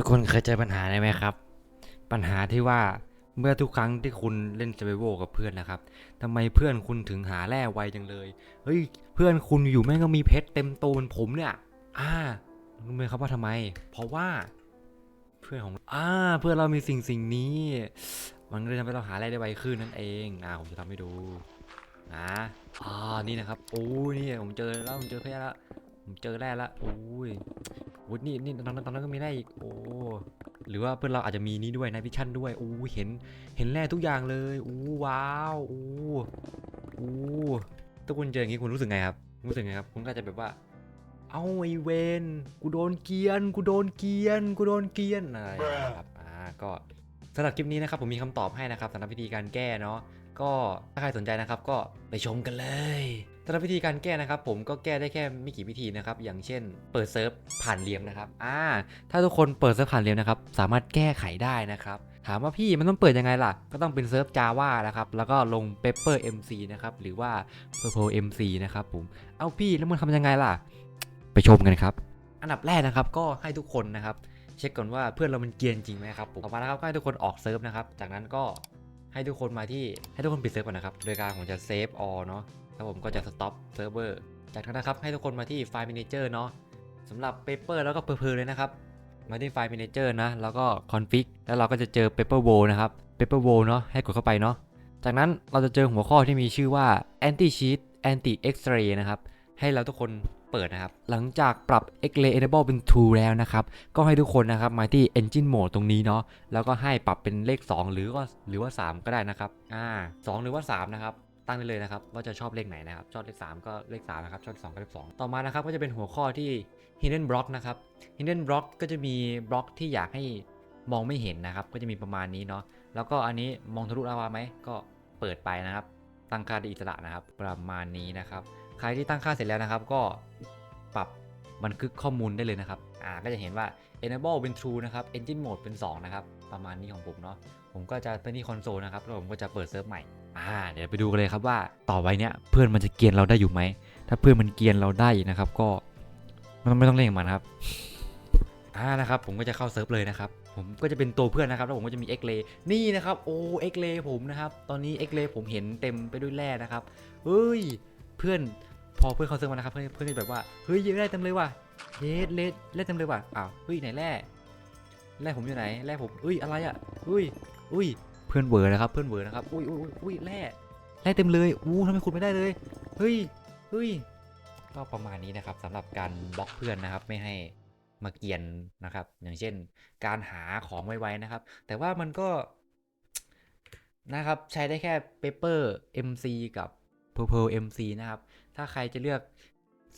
ทุกคนเคยเจอปัญหาไไหมครับ ปัญหาที่ว่าเมื่อทุกครั้งที่คุณเล่น s ซ r v i v a l กับเพื่อนนะครับทำไมเพื่อนคุณถึงหาแร่ไวจังเลย เฮ้ย เพื่อนคุณอยู่แม่งก็มีเพชรเต็มตัวเหมือนผมเนี่ย อ่ารู้ไหมครับว่าทำไม เพราะว่า เพื่อนของ อ่า เพื่อนเรามีสิ่งสิ่งนี้ มันเลยทำให้เราหาแร่ได้ไวขึ้นนั่นเอง อ่า ผมจะทำให้ดู นะ อ่า นี่นะครับ โอ้ยนี่ผมเจอแล้ว ผมเจอเพชรแล้ว ผมเจอแร่แล้วโอ้ย โอ้นี่นี่ตอนนั้นตอนนั้นก็มีได้อีกโอ้หรือว่าเพื่อนเราอาจจะมีนี่ด้วยนะวิชั่นด้วยอู้เห็นเห็นแร่ทุกอย่างเลยอู้ว้าวโอู้อู้ถ้าคุณเจออย่างนี้คุณรู้สึกไงครับรู้สึกไงครับคุณก็จะแบบว่า เอาไอเวนกูโดนเกียนกูโดนเกียนกูโดนเกียนอะไรครับอ่าก็สำหรับคลิปนี้นะครับผมมีคำตอบให้นะครับสำหรับวิธีการแก้เนาะก็ถ้าใครสนใจนะครับก็ไปชมกันเลย สำหรับวิธีการแก้นะครับผมก็แก้ได้แค่ไม่กี่วิธีนะครับอย่างเช่น เปิดเซิร์ฟผ่านเลียมนะครับอ่าถ้าทุกคนเปิดเซิร์ฟผ่านเลียมนะครับสามารถแก้ไขได้นะครับถามว่าพี่มันต้องเปิดยังไงล่ะ ก็ต้องเป็นเซิร์ฟ Java นะครับ แล้วก็ลง Pepper MC นะครับ หรือว่า Purple MC นะครับผม เอาพี่แล้วมันทำยังไงล่ะ ไปชมกันครับ อันดับแรกนะครับก็ให้ทุกคนนะครับ เช็คก่อนว่าเพื่อนเรามันเกียนจริงไหมครับผมต่อมานะครับก็ให้ทุกคนออกเซิร์ฟนะครับ จากนั้นก็ให้ทุกคนมาที่ให้ทุกคนปิดเซิร์ฟก่อนนะครับ โดยการผมจะเซฟออเนาะ แล้วผมก็จะสต็อปเซิร์ฟเวอร์จากนั้นนะครับให้ทุกคนมาที่ไฟล์ Manager เนาะสำหรับ Paper แล้วก็เพอร์เลยนะครับ มาที่ไฟล์ Manager นะ แล้วก็ Config แล้วเราก็จะเจอ Paper w o นะครับ Paper w o เนาะให้กดเข้าไปเนาะจากนั้นเราจะเจอหัวข้อที่มีชื่อว่า Anti Cheat Anti X-ray นะครับให้เราทุกคนเปิดนะครับ หลังจากปรับ X-ray Enable เป็น True แล้วนะครับ ก็ให้ทุกคนนะครับมาที่ Engine Mode ตรงนี้เนาะ แล้วก็ให้ปรับเป็นเลข 2 หรือก็หรือว่า 3 ก็ได้นะครับ อ่า 2 หรือว่า 3 นะครับ ตั้งได้เลยนะครับว่าจะชอบเลขไหนนะครับชอบเลข3ก็เลข3นะครับชอบเลข2ก็เลข2ต่อมานะครับก็จะเป็นหัวข้อที่ Hidden Block นะครับ Hidden Block ก็จะมีบล็อกที่อยากให้มองไม่เห็นนะครับ ก็จะมีประมาณนี้เนาะแล้วก็อันนี้มองทะลุลาวาไหมก็เปิดไปนะครับ ตั้งค่าได้อิสระนะครับ ประมาณนี้นะครับ ใครที่ตั้งค่าเสร็จแล้วนะครับ ก็ปรับ บันทึกข้อมูลได้เลยนะครับ อ่า ก็จะเห็นว่า enable เป็น true นะครับ engine mode เป็น 2 นะครับ ประมาณนี้ของผมเนาะ ผมก็จะไปที่คอนโซลนะครับ แล้วผมก็จะเปิดเซิร์ฟใหม่ อ่า เดี๋ยวไปดูกันเลยครับว่าต่อไปเนี้ยเพื่อนมันจะเกียนเราได้อยู่ไหม ถ้าเพื่อนมันเกียนเราได้นะครับ ก็ไม่ต้องไม่ต้องเล่นมันครับ อ่า นะครับ ผมก็จะเข้าเซิร์ฟเลยนะครับ ผมก็จะเป็นตัวเพื่อนนะครับ แล้วผมก็จะมี X ray นี่นะครับ โอ้ X ray ผมนะครับ ตอนนี้ X ray ผมเห็นเต็มไปด้วยแร่นะครับ เฮ้ย เพื่อน พอเพื่อนเขาเซิร์มานะครับเพื่อนเพื่อนแบบว่าเฮ้ยเยอะแร่เต็มเลยว่ะเยสเลสแร่เต็มเลยว่ะอ้าวเฮ้ยไหนแร่แร่ผมอยู่ไหนแร่ผมเอ้ยอะไรอะอุ้ยอุ้ยเพื่อนเวอร์นะครับเพื่อนเวอร์นะครับอุ้ยอุ้ยอุ้ยแร่แร่เต็มเลยอู้ทำไมขุดไม่ได้เลยเฮ้ยเฮ้ยก็ประมาณนี้นะครับสำหรับการบล็อกเพื่อนนะครับไม่ให้มาเกียนนะครับ อย่างเช่น การหาของไวๆนะครับ แต่ว่ามันก็นะครับใช้ได้แค่ Paper MC กับ Purple MC นะครับ ถ้าใครจะเลือก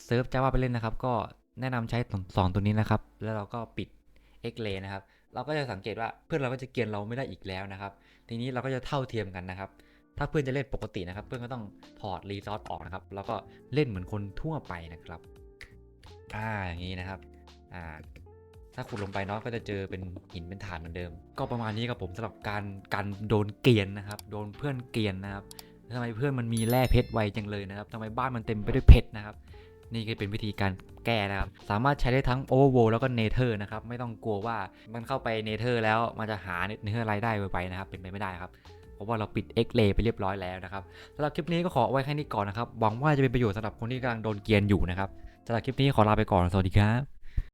เซิร์ฟ Java ไปเล่นนะครับ ก็แนะนำใช้สองตัวนี้นะครับ แล้วเราก็ปิด X ray นะครับ เราก็จะสังเกตว่าเพื่อนเราก็จะเกียนเราไม่ได้อีกแล้วนะครับ ทีนี้เราก็จะเท่าเทียมกันนะครับ ถ้าเพื่อนจะเล่นปกตินะครับ เพื่อนก็ต้องถอดรีซอสออกนะครับ แล้วก็เล่นเหมือนคนทั่วไปนะครับ อ่า อย่างนี้นะครับ อ่า ถ้าขุดลงไปเนาะก็จะเจอเป็นหินเป็นฐานเหมือนเดิม ก็ประมาณนี้ครับผมสำหรับการการโดนเกียนนะครับ โดนเพื่อนเกียนนะครับ ทำไมเพื่อนมันมีแร่เพชรไวจังเลยนะครับทำไมบ้านมันเต็มไปด้วยเพชรนะครับ นี่ก็เป็นวิธีการแก้นะครับ สามารถใช้ได้ทั้ง Overworld แล้วก็ Nether นะครับ ไม่ต้องกลัวว่ามันเข้าไป Nether แล้วมันจะหา Nether ไรได้ไวๆนะครับ เป็นไปไม่ได้ครับเพราะว่าเราปิด X ray ไปเรียบร้อยแล้วนะครับสำหรับคลิปนี้ก็ขอไว้แค่นี้ก่อนนะครับ หวังว่าจะเป็นประโยชน์สำหรับคนที่กำลังโดนเกียนอยู่นะครับสำหรับคลิปนี้ขอลาไปก่อน สวัสดีครับ